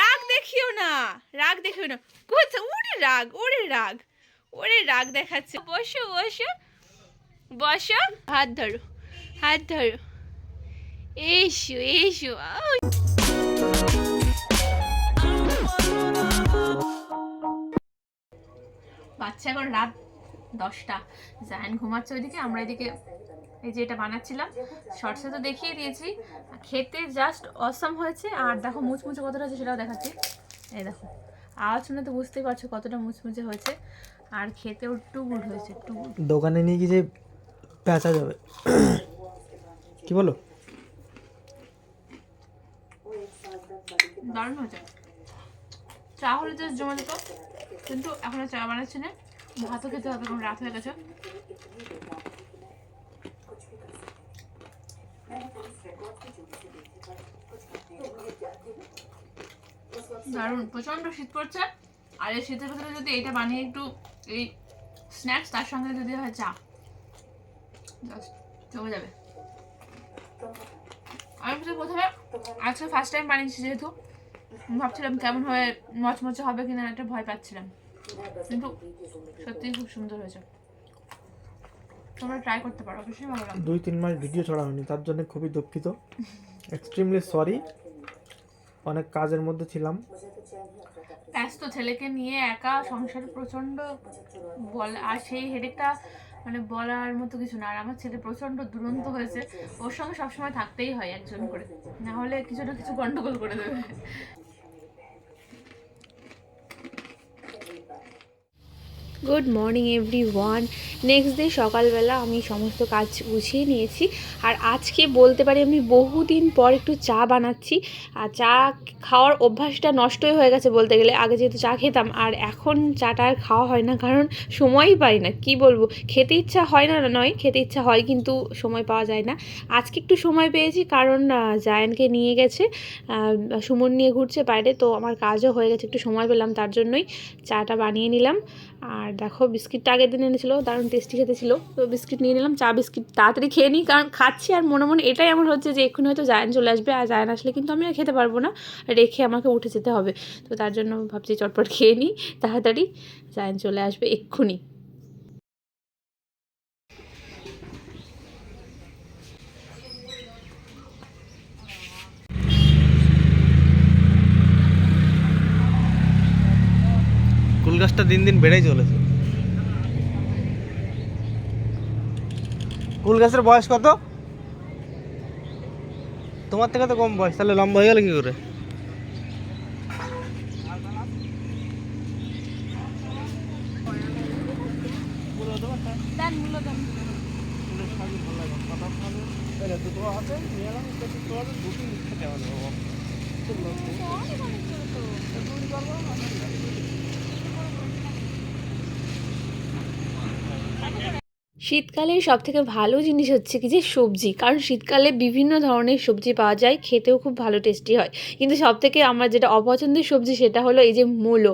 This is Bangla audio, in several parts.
রাগ দেখিও না, রাগ দেখিও না। কোথায় ওরে রাগ ওরে রাগ ওরে রাগ দেখাচ্ছে। বসো বসো বসো, হাত ধরো হাত ধরো। এসো এসো। বাচ্চা এখন রাত দশটা জায়ান ঘুমাচ্ছে ওইদিকে, আমরা এদিকে এই যে এটা বানাচ্ছিলাম। শর্টসে তো দেখিয়ে দিয়েছি। খেতে জাস্ট অসম হয়েছে। আর দেখো মুচমুচে কতটা হয়েছে সেটাও দেখাচ্ছি। এই দেখো। আওয়াজ শুনে তো বুঝতেই পারছ কতটা মুচমুচে হয়েছে। আর খেতেও টু গুড হয়েছে টু গুড দোকানে নিয়ে গিয়ে পেঁচা যাবে। কি বলো? দারুণ হয়েছে। চা হলে জাস্ট জমে যেত। কিন্তু এখন চা বানাচ্ছি না। ভাতও খেতে হবে কারণ রাত হয়ে গেছে। দারুণ প্রচণ্ড শীত পড়ছে। আর এই শীতের ভেতরে যদি এইটা বানিয়ে একটু এই স্ন্যাক্স তার সঙ্গে যদি হয় চা জমে যাবে। আমি তো প্রথমে আজকে ফার্স্ট টাইম বানিয়েছি যেহেতু, ভাবছিলাম কেমন হয়ে মচমচে হবে কিনা একটা ভয় পাচ্ছিলাম। কিন্তু সত্যিই খুব সুন্দর হয়েছে। তোমরা ট্রাই করতে পারো অবশ্যই ভালো লাগবে। দুই তিন মাস ভিডিও ছড়া হয়নি তার জন্য খুবই দুঃখিত। এক্সট্রিমলি সরি অনেক কাজের মধ্যে ছিলাম। ব্যস্ত ছেলেকে নিয়ে একা সংসারে প্রচণ্ড বল আর সেই হেডেকটা মানে বলার মতো কিছু না। আর আমার ছেলে প্রচণ্ড দুরন্ত হয়েছে। ওর সঙ্গে সবসময় থাকতেই হয় একজন করে। না হলে কিছু না কিছু গন্ডগোল করে দেবে। Good morning everyone next day সকালবেলা আমি সমস্ত কাজ গুছিয়ে নিয়েছি। আর আজকে বলতে পারি, আমি বহুদিন পর একটু চা বানাচ্ছি। আর চা খাওয়ার অভ্যাসটা নষ্টই হয়ে গেছে বলতে গেলে। আগে যেহেতু চা খেতাম, আর এখন চাটা আর খাওয়া হয় না, কারণ সময়ই পাই না। কি বলব? খেতে ইচ্ছা হয় না, নয়, খেতে ইচ্ছা হয়, কিন্তু সময় পাওয়া যায় না। আজকে একটু সময় পেয়েছি, কারণ জায়ানকে নিয়ে গেছে। সুমন নিয়ে ঘুরছে বাইরে, তো আমার কাজও হয়ে গেছে, একটু সময় পেলাম তার জন্যই। চাটা বানিয়ে নিলাম। আর দেখো বিস্কিটটা আগের দিন এনেছিলো, দারুণ টেস্টি খেতে ছিল। তো বিস্কিট নিয়ে নিলাম, চা, বিস্কিট তাড়াতাড়ি খেয়ে নিই, কারণ খাচ্ছি আর মনে মনে এটাই আমার হচ্ছে যে এক্ষুনি হয়তো জায়ান চলে আসবে, আর জায়ান আসলে কিন্তু আমি আর খেতে পারব না, রেখে আমাকে উঠে যেতে হবে। তো তার জন্য ভাবছি চটপট খেয়ে নিই, তাড়াতাড়ি জায়ান চলে আসবে এক্ষুনি। গাছটা দিন দিন বেড়েই চলেছে। কুল গাছের বয়স কত? তোমার থেকে তো কম বয়স, তাহলে লম্বা হয়ে গেল কি করে? শীতকালে সব থেকে ভালো জিনিস হচ্ছে কি যে সবজি, কারণ শীতকালে বিভিন্ন ধরনের সবজি পাওয়া যায়, খেতেও খুব ভালো টেস্টি হয়। কিন্তু সব থেকে আমার যেটা অপছন্দের সবজি সেটা হলো এই যে মূলো।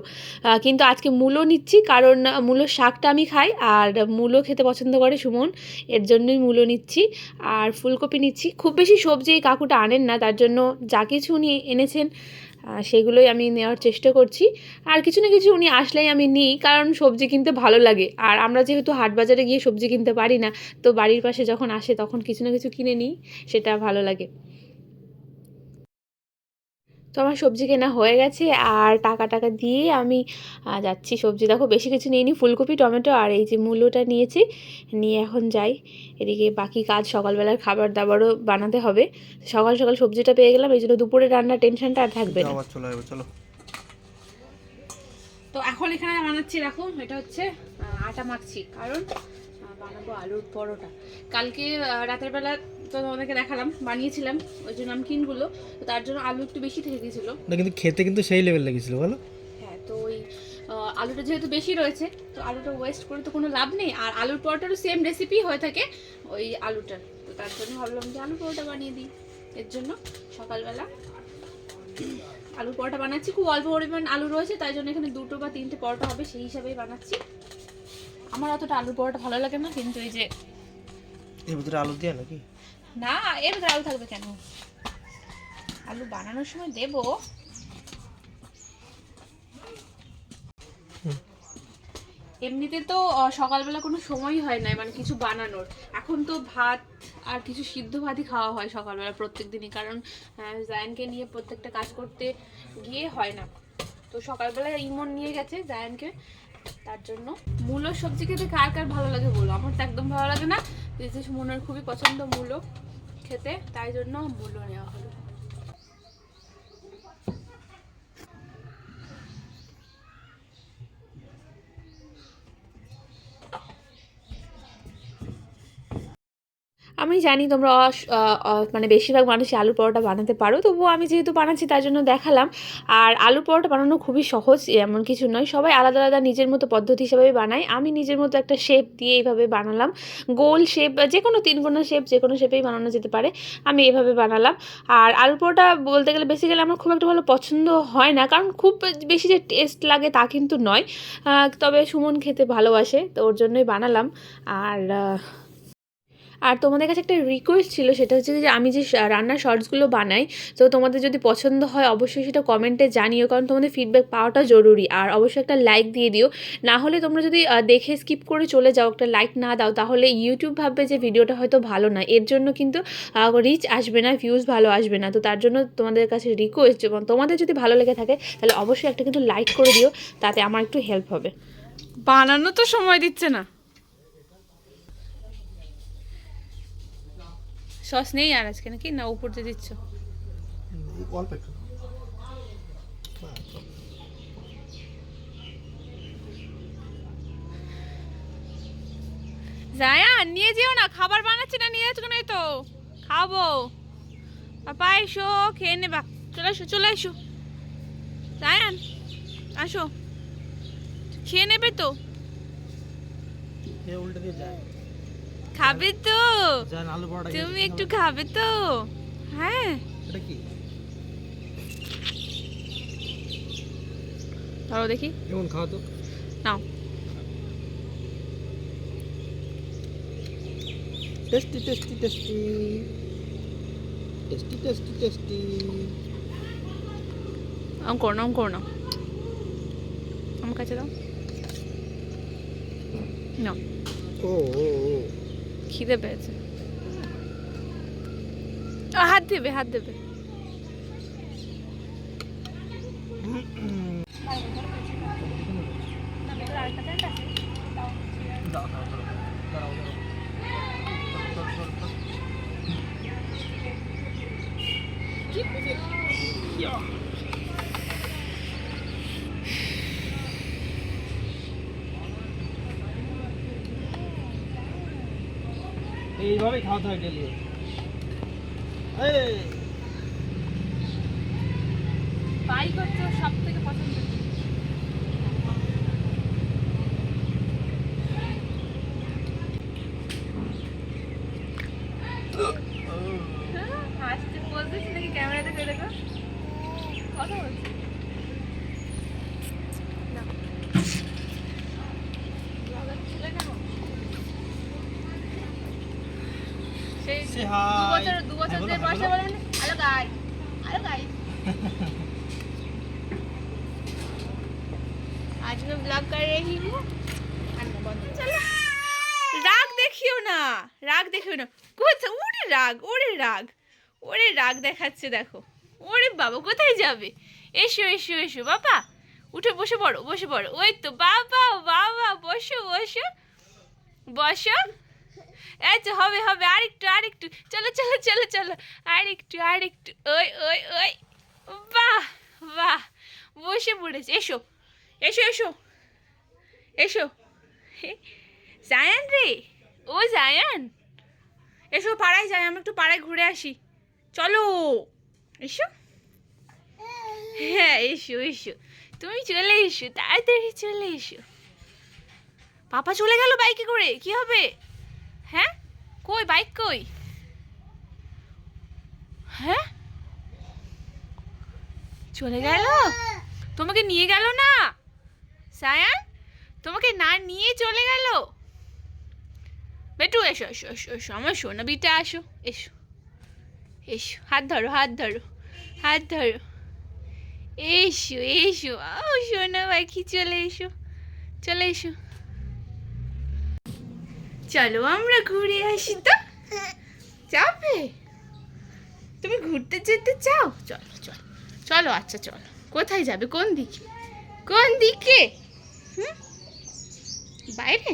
কিন্তু আজকে মূলো নিচ্ছি, কারণ মূলোর শাকটা আমি খাই, আর মূলো খেতে পছন্দ করে সুমন, এর জন্যই মূলো নিচ্ছি, আর ফুলকপি নিচ্ছি। খুব বেশি সবজি এই কাকুটা আনেন না, তার জন্য যা কিছু উনি এনেছেন সেগুলোই আমি নেওয়ার চেষ্টা করছি। আর কিছু না কিছু উনি আসলেই আমি নিই, কারণ সবজি কিনতে ভালো লাগে। আর আমরা যেহেতু হাট বাজারে গিয়ে সবজি কিনতে পারি না, তো বাড়ির পাশে যখন আসে তখন কিছু না কিছু কিনে নিই, সেটা ভালো লাগে। তো আমার সবজি কেনা হয়ে গেছে আর টাকা টাকা দিয়ে আমি যাচ্ছি সবজি। দেখো বেশি কিছু নিয়ে নিই ফুলকপি টমেটো আর এই যে মূলোটা নিয়েছি নিয়ে এখন যাই। এদিকে বাকি কাজ সকালবেলার খাবার দাবারও বানাতে হবে। সকাল সকাল সবজিটা পেয়ে গেলাম এই জন্য দুপুরে রান্নার টেনশনটা আর থাকবে না। চলে তো এখন এখানে বানাচ্ছি দেখো এটা হচ্ছে আটা মাখছি। কারণ বানাবো আলুর পরোটা। কালকে রাতের বেলা তো তোমাদেরকে দেখালাম বানিয়েছিলাম ওই জন্য নামকিনগুলো তো তার জন্য আলু একটু বেশি থেকে গেছিল। না কিন্তু খেতে কিন্তু সেই লেভেল লেগেছিল বলো। হ্যাঁ তো ওই আলুটা যেহেতু বেশি রয়েছে তো আলুটা ওয়েস্ট করে তো কোনো লাভ নেই। আর আলুর পরোটারও সেম রেসিপি হয়ে থাকে ওই আলুটার। তো তার জন্য ভাবলাম যে আলু পরোটা বানিয়ে দিই। এর জন্য সকালবেলা আলু পরোটা বানাচ্ছি। খুব অল্প পরিমাণ আলু রয়েছে তাই জন্য এখানে দুটো বা তিনটে পরোটা হবে সেই হিসাবেই বানাচ্ছি। আমার অতটা আলুর পরোটা ভালো লাগে না কিন্তু এই যে এর ভিতরে আলু দিয়ে নাকি? না এর ভিতরে আলু থাকবে কেন? আলু বানানোর সময় দেব। এমনিতে তো সকালবেলা কোনো সময়ই হয় না মানে কিছু বানানোর। এখন তো ভাত আর কিছু সিদ্ধ ভাতই খাওয়া হয় সকালবেলা প্রত্যেক দিনই কারণ জায়নকে নিয়ে প্রত্যেকটা কাজ করতে গিয়ে হয় না। তো সকালবেলা ইমন নিয়ে গেছে জায়ানকে তার জন্য। মূলো সবজি খেতে কার কার ভালো লাগে বলো? আমার তো একদম ভালো লাগে না। মনের খুবই পছন্দ মূলো। খেতে তাই জন্য মূল্য নেওয়া হলো। আমি জানি তোমরা মানে বেশিরভাগ মানুষই আলু পরোটা বানাতে পারো, তবুও আমি যেহেতু বানাচ্ছি তার জন্য দেখালাম। আর আলু পরোটা বানানো খুবই সহজ, এমন কিছু নয়। সবাই আলাদা আলাদা নিজের মতো পদ্ধতি হিসাবে বানায়। আমি নিজের মতো একটা শেপ দিয়ে এইভাবে বানালাম। গোল শেপ যে কোনো তিনকোনা শেপ যে কোনো শেপেই বানানো যেতে পারে। আমি এভাবে বানালাম। আর আলু পরোটা বলতে গেলে বেসিক্যালি আমার খুব একটা ভালো পছন্দ হয় না, কারণ খুব বেশি যে টেস্ট লাগে তা কিন্তু নয়। তবে সুমন খেতে ভালোবাসে, তো ওর জন্যই বানালাম। আর আর তোমাদের কাছে একটা রিকোয়েস্ট ছিল, সেটা হচ্ছে যে আমি যে রান্নার শর্টসগুলো বানাই, তো তোমাদের যদি পছন্দ হয় অবশ্যই সেটা কমেন্টে জানিও, কারণ তোমাদের ফিডব্যাক পাওয়াটা জরুরি। আর অবশ্যই একটা লাইক দিয়ে দিও। না হলে তোমরা যদি দেখে স্কিপ করে চলে যাও, একটা লাইক না দাও, তাহলে ইউটিউব ভাববে যে ভিডিওটা হয়তো ভালো না। এর জন্য কিন্তু রিচ আসবে না ভিউজ ভালো আসবে না। তো তার জন্য তোমাদের কাছে রিকোয়েস্ট তোমাদের যদি ভালো লেগে থাকে, তাহলে অবশ্যই একটা কিন্তু লাইক করে দিও, তাতে আমার একটু হেল্প হবে। বানানো তো সময় দিচ্ছে না। সস নেই আর আজকে নাকি? না উপর দিয়ে দিচ্ছ। অল্প একটু। জায়ান নিয়ে যেও না খাবার বানাচ্ছি না নিয়ে যাচ্ছ তো? খাব। পাপা এসো খেয়ে নেবা। চলে এসো চলে এসো। জায়ান আসো। খেয়ে নেবে তো? উল্টে দিয়ে যায়। খাবে তো। যান আলু পরোটা তুমি একটু খাবে তো। হ্যাঁ। এটা কি? ধরো দেখি। কেমন খাওয়া তো। নাও। Tasty tasty tasty. Tasty tasty tasty. আম করো আম করো না আমার কাছে দাও। নাও। ও ও। খিদে পেয়েছে। হাত দেবে হাত দেবে দাও দাও দাও দাও এইভাবেই খাওয়াতে হয় ডেলি এই। বাইক সব থেকে পছন্দ সেই Say দু hi. বছর দু বছর হ্যাঁ, যে বলো, বয়সে বলো। বলেন হ্যালো গাই হ্যালো গাই आज मैं ब्लॉग कर रही हूँ রাগ দেখিও না রাগ দেখিও না কোথায় ওরে রাগ ওরে রাগ ওরে রাগ দেখাচ্ছে দেখো ওরে বাবা কোথায় যাবে এসো এসো এসো বাবা উঠে বসে পড়ো বসে পড়ো ওই তো বাবা বাবা বসো বসো বসো এই তো হবে হবে, আরেকটু আরেকটু। চলো চলো চলো চলো। আরেকটু আরেকটু। ওই ওই ওই। বাহ বাহ। বসে পড়েছে। এসো এসো এসো। এসো। জায়ান রে। ও জায়ান এসো পাড়ায় যাই আমরা একটু পাড়ায় ঘুরে আসি। চলো, এসো। হ্যাঁ এসো এসো। তুমি চলে এসো, তাড়াতাড়ি চলে এসো। পাপা চলে গেল বাইকে করে, কি হবে? হ্যাঁ? কই, বাইক কই? হ্যাঁ? চলে গেল? তোমাকে নিয়ে গেল না? সায়ান, তোমাকে না নিয়ে চলে গেল? বেটু, এসো এসো এসো এসো, আমার সোনা বিটা আসো, এসো এসো, হাত ধরো হাত ধরো হাত ধরো, এসো এসো, ও সোনা পাখি, চলে এসো চলে এসো। চলো আমরা ঘুরে আসি তো। যাবে? তুমি ঘুরতে যেতে চাও? চলো চলো চলো আচ্ছা চলো। কোথায় যাবে? কোন দিকে? কোন দিকে? হুম? বাইরে?